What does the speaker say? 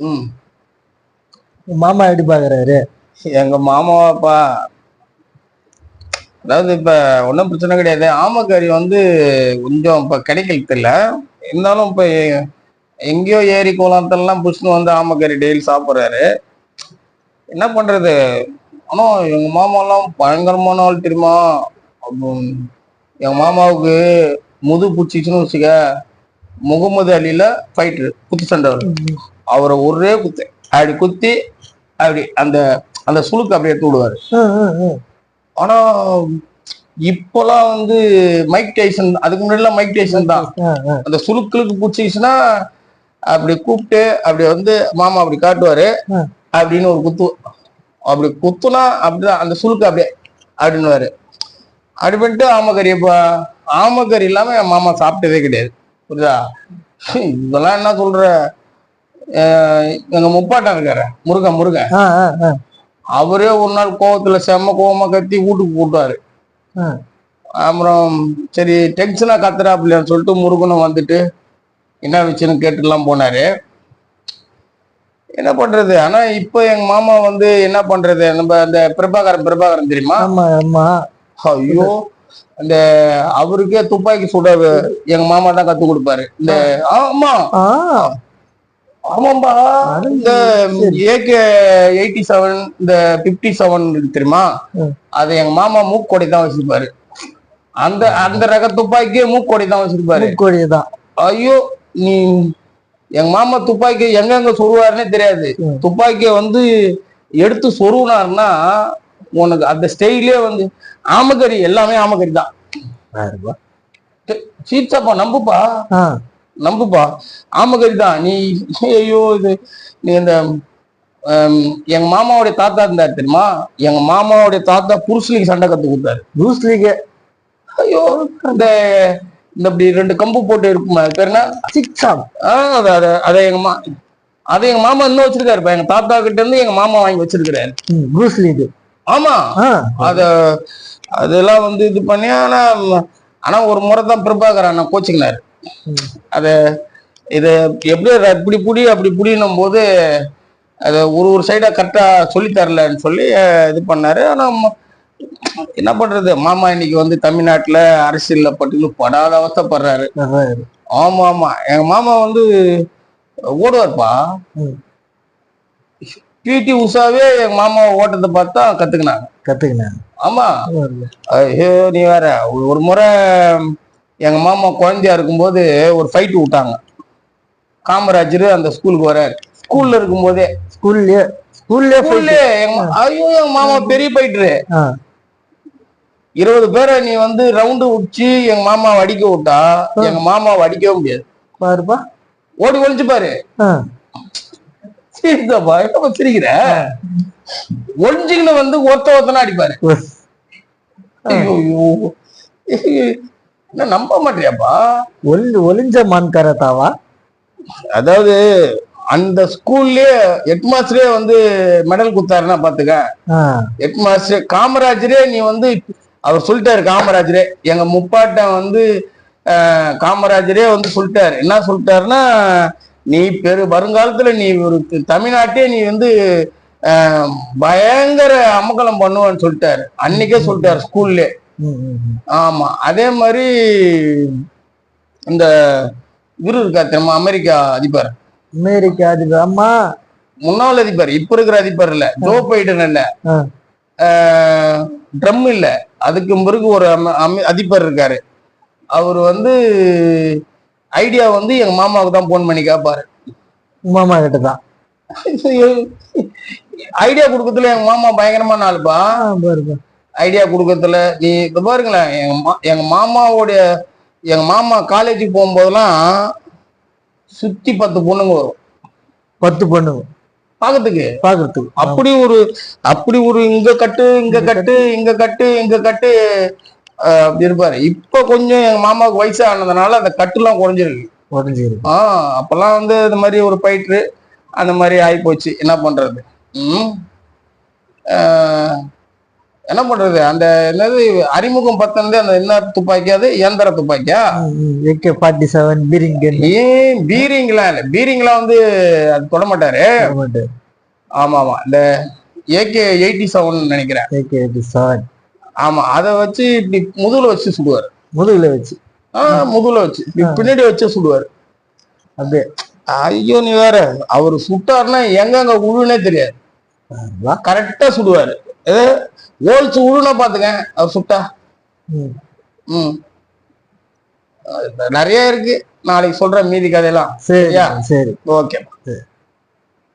ம். மாமா எப்படி பாக்குறாரு? எங்க மாமாவாப்பா அதாவது இப்ப ஒன்றும் பிரச்சனை கிடையாது. ஆமக்கறி வந்து கொஞ்சம் இப்ப கிடைக்கிறது இல்ல. இருந்தாலும் இப்ப எங்கேயோ ஏரி குளத்தெல்லாம் புஷ்னு வந்து ஆமக்கறி டெய்லி சாப்பிட்றாரு. என்ன பண்றது? ஆனா எங்க மாமாலாம் பயங்கரமான ஆள் தெரியுமா? எங்க மாமாவுக்கு முது பிடிச்சிச்சுன்னு வச்சுக்க முகமது அலியில ஃபைட்ரு குத்து சண்டை வரும். அவரை ஒரே குத்து. அப்படி குத்தி அப்படி அந்த அந்த சுளுக்கு அப்படியே எடுத்து விடுவாரு. ஆனா இப்போலாம் வந்து மைக் டைசன் அதுக்கு முன்னாடிலாம் மைக் டைசன் தான். அந்த சுளுக்களுக்கு பிடிச்சிச்சுன்னா அப்படி கூப்பிட்டு அப்படி வந்து மாமா அப்படி காட்டுவாரு. அப்படின்னு ஒரு குத்து அப்படி குத்துனா அப்படிதான் அந்த சுளுக்கு அப்படியே அப்படின்னுவாரு அப்படி பண்ணிட்டு ஆமக்கறி இப்போ ஆமக்கறி இல்லாம என் மாமா சாப்பிட்டதே கிடையாது. புரியுதா? இதெல்லாம் என்ன சொல்ற? எங்க முப்பாட்டம் இருக்காரு முருகன் முருகன். அவரே ஒரு நாள் கோவத்துல செம்ம கோவமா கத்தி வீட்டுக்கு கூட்டாரு ஆ. அப்புறம் சரி டென்ஷனா கத்துறாப்லையான்னு சொல்லிட்டு முருகனும் வந்துட்டு என்ன விஷயம்னு கேட்டுலாம் போனாரு. என்ன பண்றது? ஆனா இப்போ எங்க மாமா வந்து என்ன பண்றது? நம்ம அந்த பிரபாகரன் பிரபாகரன் தெரியுமா? ஐயோ அந்த அவருக்கே துப்பாக்கி சுட எங்க மாமா தான் கத்து கொடுப்பாரு. இந்த ஆமா. ஆமாம்பா. இந்த ஏகே எயிட்டி செவன் இந்த பிப்டி செவன் இருக்கு தெரியுமா. அது எங்க மாமா மூக்கொடை தான் வச்சிருப்பாரு. அந்த அந்த ரக துப்பாக்கியே மூக்கொடை தான் வச்சிருப்பாரு. மூக்கோழி தான். ஐயோ நீ எங்க மாமா துப்பாக்கி எங்கெங்க சொருவாருன்னே தெரியாது. துப்பாக்கிய வந்து எடுத்து சொருவினாருன்னா உனக்கு அந்த ஸ்டைலே வந்து ஆமக்கறி எல்லாமே ஆமக்கறி தான். சீட்ஸாப்பா நம்புப்பா. நம்புப்பா. ஆமக்கறி தான் நீ ஐயோ இது நீ இந்த எங்க மாமாவுடைய தாத்தா இருந்தார் தெரியுமா? எங்க மாமாவுடைய தாத்தா புருஷனுக்கு சண்டை கத்து கொடுத்தாரு. லூஸ்லிக்கு ஐயோ இந்த இந்த இப்படி ரெண்டு கம்பு போட்டு இருக்குமா? அது பேர் என்ன? சிக்ஸாம் ஆஹ் அதை அதை அதை எங்க மா அதை எங்க மாமா இன்னும் வச்சிருக்காருப்பா எங்க தாத்தா கிட்ட இருந்து எங்க மாமா வாங்கி வச்சிருக்கிறாரு. ப்ரூஸ்லிக்கு ஆமா. ஆ. அத அதெல்லாம் வந்து இது பண்ணி ஆனா ஆனா ஒரு முறை தான் பிரபாகர் அண்ணா கோச்சிக்கினாரு. அத இத எப்படி இப்படி புடி அப்படி புடினும் போது அத ஒரு ஒரு சைடா கரெக்டா சொல்லி தரலன்னு சொல்லி இது பண்ணாரு. ஆனா என்ன பண்றது? மாமா இன்னைக்கு வந்து தமிழ்நாட்டுல அரசியல்ல பட்டு படாத அவஸ்தைப்படுறாரு. ஆமா ஆமா. எங்க மாமா வந்து ஓடுவார்ப்பா. பிடி உஷாவே எங்க மாமா ஓட்டத்தை பார்த்தா கத்துக்கினாங்க. கத்துக்கினேன் ஆமா. ஐயோ நீ வேற. ஒரு முறை எங்க மாமா குழந்தையா இருக்கும்போது ஒரு ஃபைட் விட்டாங்க. காமராஜர் அந்த ஸ்கூலுக்கு வராரு. ஸ்கூல்ல இருக்கும்போதே ஸ்கூல்லயே ஸ்கூல்லயே ஸ்கூல்ல ஐயோ எங்க மாமா பெரிய ஃபைட்டரு இருபது பேரை நீ வந்து ரவுண்டு உச்சி எங்க மாமாவை அடிக்க விட்டா எங்க மாமாவை அடிக்கவே முடியாது. பாருப்பா. ஓடி ஒளிஞ்சு பாரு. ஆ. சிரிச்சாப்பா என்னப்பா சிரிக்கிற? ஒளிஞ்சுக்கின்னு வந்து ஒருத்த ஒருத்தனா அடிப்பாரு. ஐயோ. என்ன நம்ப மாட்டியாப்பா? ஒளி ஒளிஞ்ச மான் கரத்தாவா அதாவது அந்த ஸ்கூல்லயே ஹெட் மாஸ்டரே வந்து மெடல் குத்தாருன்னா பாத்துக்க. ஹெட் மாஸ்டர் காமராஜரே நீ வந்து அவர் சொல்லிட்டாரு காமராஜரே. எங்க முப்பாட்டன் வந்து காமராஜரே வந்து சொல்லிட்டாரு. என்ன சொல்லிட்டாருன்னா நீ பெரு வருங்காலத்துல நீ ஒரு தமிழ்நாட்டே நீ வந்து பயங்கர அமக்கலம் பண்ணுவேன்னு சொல்லிட்டாரு. அன்னைக்கே சொல்லிட்டாரு ஸ்கூல்லே. ஆமா அதே மாதிரி இந்த இவரு இருக்கா தெரியுமா? அமெரிக்கா அதிபர். அமெரிக்கா அதிபர். அம்மா. முன்னாள் அதிபர் இப்ப இருக்கிற அதிபர் இல்ல. ஜோ பைடன் இல்ல. ட்ரம் இல்ல. அதுக்கு பிறகு ஒரு அதிபர் இருக்காரு. அவர் வந்து ஐடியா வந்து எங்க மாமாவுக்கு தான் போன் பண்ணி கேட்பாரு மாமா கிட்ட தான். ஐடியா கொடுக்கறதுல எங்க மாமா பயங்கரமான ஆளுப்பா. ஐடியா கொடுக்கறதுல நீ இப்ப பாருங்களேன் எங்க மா எங்க மாமாவுடைய எங்க மாமா காலேஜுக்கு போகும்போதெல்லாம் சுத்தி பத்து பொண்ணுங்க வரும். பத்து பண்ணுங்க. பாக்கிறதுக்கு? பாக்குறதுக்கு. அப்படி ஒரு அப்படி ஒரு இங்க கட்டு இங்க கட்டு இங்க கட்டு இங்க கட்டு அப்படி இருப்பாரு. இப்ப கொஞ்சம் எங்க மாமாவுக்கு வயசு ஆனதுனால அந்த கட்டுலாம் குறைஞ்சிருக்கு. உடஞ்சிருக்கு ஆஹ் அப்பெல்லாம் வந்து இந்த மாதிரி ஒரு ஃபைட்ரு அந்த மாதிரி ஆகி போச்சு என்ன பண்றது? ம். என்ன பண்றது? அந்த என்னது அறிமுகம் பத்தனது அந்த என்ன துப்பாக்கி அது? இயந்திர துப்பாக்கியா? ஏகே ஃபார்ட்டி செவன் பீரிங்கன் ஏன் பீரிங்லாம் இல்ல? பீரிங்லாம் வந்து அது தொட மாட்டாரு. ஆமா ஆமா இந்த ஏகே எயிட்டி செவன் நினைக்கிறேன். AK eighty seven. ஆமா. அதை வச்சு இப்படி முதுகுல வச்சு சுடுவாரு. முதுகுல வச்சு. ஆஹ் முதுகுல வச்சு. பின்னாடி வச்சு சுடுவாரு. அப்படியே. ஐயோ நீ வேற. அவர் சுட்டாருன்னா எங்கெங்க உழுனே தெரியாது. கரெக்டா சுடுவாரு. ஓல்ஸ் உழுனா பாத்துங்க அவர் சுட்டா. ம். நிறைய இருக்கு. நாளைக்கு சொல்றேன் மீதி கதையெல்லாம். சரி சரியா? சரி. ஓகே